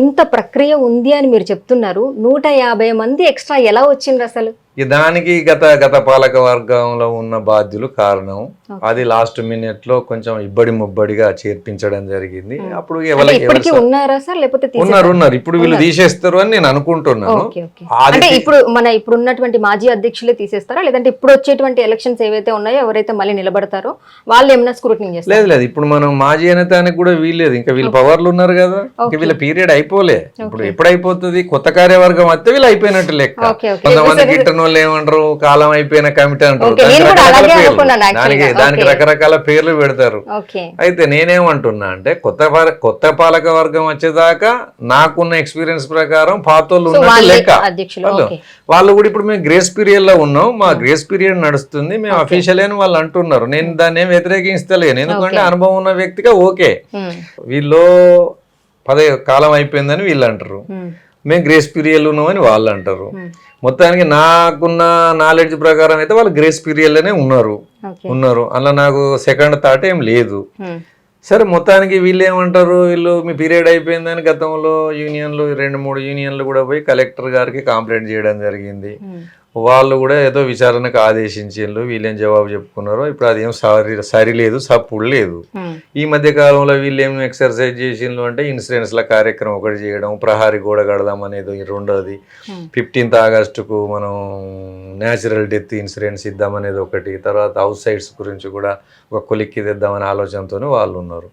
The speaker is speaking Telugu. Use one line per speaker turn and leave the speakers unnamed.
ఇంత ప్రక్రియ ఉంది అని మీరు చెప్తున్నారు. నూట యాభై మంది ఎక్స్ట్రా ఎలా వచ్చిండ్రు అసలు?
దానికి గత గత పాలక వర్గంలో ఉన్న బాధ్యులు కారణం. అది లాస్ట్ మినిట్లో కొంచెం ఇబ్బడి ముబ్బడిగా చేర్పించడం జరిగింది. అప్పుడు
ఉన్నారా సార్? లేకపోతే తీసేసారా?
ఉన్నారు ఇప్పుడు వీళ్ళు తీసేస్తారు అని నేను అనుకుంటున్నాను.
అంటే ఇప్పుడు మన ఇప్పుడు ఉన్నటువంటి మాజీ అధ్యక్షులే తీసేస్తారా? లేదంటే ఇప్పుడు వచ్చేటువంటి ఎలక్షన్స్ ఏవైతే ఉన్నాయో ఎవరైతే మళ్ళీ నిలబడతారో వాళ్ళు ఏమైనా స్క్రూటింగ్ చేస్తారు?
లేదు లేదు. ఇప్పుడు మనం మాజీ అనేతానికి కూడా వీల్లేదు. ఇంకా వీళ్ళు పవర్లు ఉన్నారు కదా. ఇంకా వీళ్ళ పీరియడ్ అయిపోలే. ఇప్పుడు ఎప్పుడు అయిపోతుంది కొత్త కార్యవర్గం వస్తే వీళ్ళు అయిపోయినట్టు లెక్క. కొంతమంది వాళ్ళు ఏమంటారు? కాలం అయిపోయిన కమిటీ అంటారు. దానికి దానికి. రకరకాల పేర్లు పెడతారు. అయితే నేనేమంటున్నా అంటే కొత్త కొత్త పాలక వర్గం వచ్చేదాకా నాకున్న ఎక్స్పీరియన్స్ ప్రకారం పాతోళ్ళు ఉన్నట్టు
వాళ్ళే
లెక్క. వాళ్ళు కూడా ఇప్పుడు మేము గ్రేస్ పీరియడ్లో ఉన్నాం. మా గ్రేస్ పీరియడ్ నడుస్తుంది. మేము అఫీషియల్ అని వాళ్ళు అంటున్నారు. నేను దాన్ని ఏం వ్యతిరేకించలేను ఎందుకంటే అనుభవం ఉన్న వ్యక్తిగా ఓకే. వీళ్ళు పదే కాలం అయిపోయిందని వీళ్ళు అంటారు. మేము గ్రేస్ పీరియడ్ ఉన్నామని వాళ్ళు అంటారు. మొత్తానికి నాకున్న నాలెడ్జ్ ప్రకారం అయితే వాళ్ళు గ్రేస్ పీరియడ్లోనే ఉన్నారు. ఉన్నారు. అలా నాకు సెకండ్ థాట్ ఏం లేదు.
ఉమ్,
సరే మొత్తానికి వీళ్ళు ఏమంటారు? వీళ్ళు మీ పీరియడ్ అయిపోయిందని గతంలో యూనియన్లు రెండు మూడు యూనియన్లు కూడా పోయి కలెక్టర్ గారికి కంప్లైంట్ చేయడం జరిగింది.
ఉమ్.
వాళ్ళు కూడా ఏదో విచారణకు ఆదేశించిండ్రు వీళ్ళేం జవాబు చెప్పుకున్నారో. ఇప్పుడు అదేం సరి సరిలేదు సప్పుడు లేదు. ఈ మధ్య కాలంలో వీళ్ళు ఏం ఎక్సర్సైజ్ చేసిండ్రు అంటే ఇన్సూరెన్స్ల కార్యక్రమం ఒకటి చేయడం ప్రహారీ గోడ కడదాం అనేది రెండోది. ఫిఫ్టీన్త్ ఆగస్టుకు మనం న్యాచురల్ డెత్ ఇన్సూరెన్స్ ఇద్దామనేది ఒకటి. తర్వాత హౌస్ సైడ్స్ గురించి కూడా ఒక కొలిక్కి తెద్దామనే ఆలోచనతోనే వాళ్ళు ఉన్నారు.